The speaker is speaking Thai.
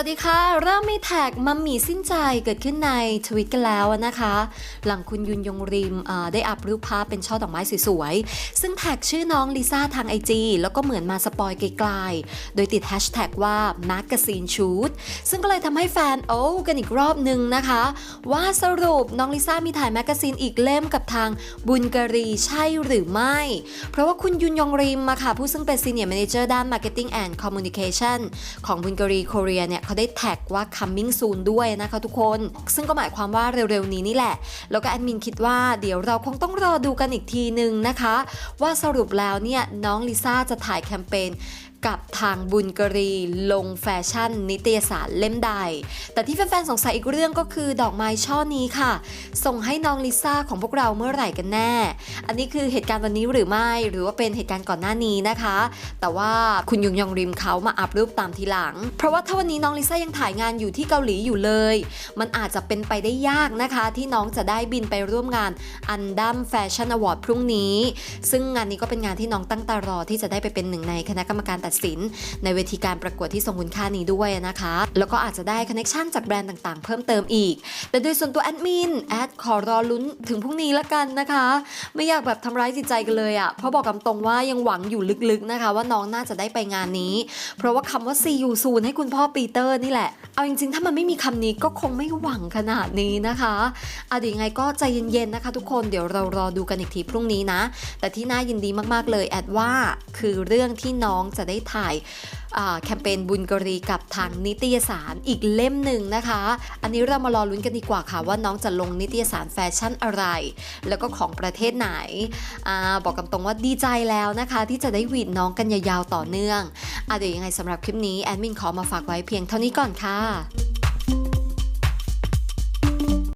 วัสดีค่ะ เริ่มมีแท็กมัมมี่สิ้นใจเกิดขึ้นในทวิตกันแล้วนะคะ หลังคุณยุนยงริมได้อัพรูปภาพเป็นช่อดอกไม้สวยๆ ซึ่งแท็กชื่อน้องลิซ่าทางไอจีแล้วก็เหมือนมาสปอยไกลๆ โดยติดแฮชแท็กว่า Magazine Shoot ซึ่งก็เลยทำให้แฟนโอ้กันอีกรอบหนึ่งนะคะ ว่าสรุปน้องลิซ่ามีถ่ายแมกกาซีนอีกเล่มกับทางบุญการีใช่หรือไม่ เพราะว่าคุณยุนยงริมมาค่ะผู้ซึ่งเป็น Senior Manager ด้าน Marketing and Communication ของบุญการีโคเรียเนี่ยเขาได้แท็กว่า coming soon ด้วยนะคะทุกคน ซึ่งก็หมายความว่าเร็วๆนี้นี่แหละ แล้วก็แอดมินคิดว่าเดี๋ยวเราคงต้องรอดูกันอีกทีหนึ่งนะคะ ว่าสรุปแล้วเนี่ยน้องลิซ่าจะถ่ายแคมเปญ กับทางบุญกรีลงแฟชั่น นิตยสารเล่มใด แต่ที่แฟนๆสงสัยอีกเรื่องก็คือดอกไม้ช่อนี้ค่ะ ส่งให้น้องลิซ่าของพวกเราเมื่อไหร่กันแน่ อันนี้คือเหตุการณ์วันนี้หรือไม่ หรือว่าเป็นเหตุการณ์ก่อนหน้านี้นะคะ แต่ว่าคุณยุงยองริมเขามาอัพรูปตามทีหลัง เพราะว่าถ้าวันนี้น้องลิซ่ายังถ่ายงานอยู่ที่เกาหลีอยู่เลย มันอาจจะเป็นไปได้ยากนะคะ ที่น้องจะได้บินไปร่วมงานอันดัมแฟชั่นอวอร์ดพรุ่งนี้ ซึ่งงานนี้ก็เป็นงานที่น้องตั้งตารอที่จะได้ไปเป็นหนึ่งในคณะกรรมการตัดสิน ในเวทีการประกวดที่ทรงคุณค่านี้ด้วยนะคะ แล้วก็อาจจะได้คอนเนคชันจากแบรนด์ต่างๆ เพิ่มเติมอีก แต่โดยส่วนตัวแอดมินแอดขอรอลุ้นถึงพรุ่งนี้ละกันนะคะ ไม่อยากแบบทำร้ายจิตใจกันเลยอะ่ะเพราะบอกกำตรงว่ายังหวังอยู่ลึกๆนะคะ ว่าน้องน่าจะได้ไปงานนี้ เพราะว่าคำว่า see you soon ให้คุณพ่อปีเตอร์นี่แหละ เอาจริงๆ ถ้ามันไม่มีคำนี้ก็คงไม่หวังขนาดนี้นะคะเอาดียังไงก็ใจเย็นๆนะคะ ทุกคนเดี๋ยวเรารอดูกันอีกทีพรุ่งนี้นะ แต่ที่น่ายินดีมากๆเลยแอดว่าคือเรื่องที่น้องจะได้ถ่ายแคมเปญบุญกรีกับทางนิตยสารอีกเล่มหนึ่งนะคะ อันนี้เรามารอลุ้นกันดีกว่าค่ะว่าน้องจะลงนิตยสารแฟชั่นอะไร แล้วก็ของประเทศไหนอบอกกันตรงว่าดีใจแล้วนะคะ ที่จะได้วีดน้องกันยาวๆต่อเนื่องอเดี๋ยวยังไงสำหรับคลิปนี้ แอดมินขอมาฝากไว้เพียงเท่านี้ก่อนค่ะ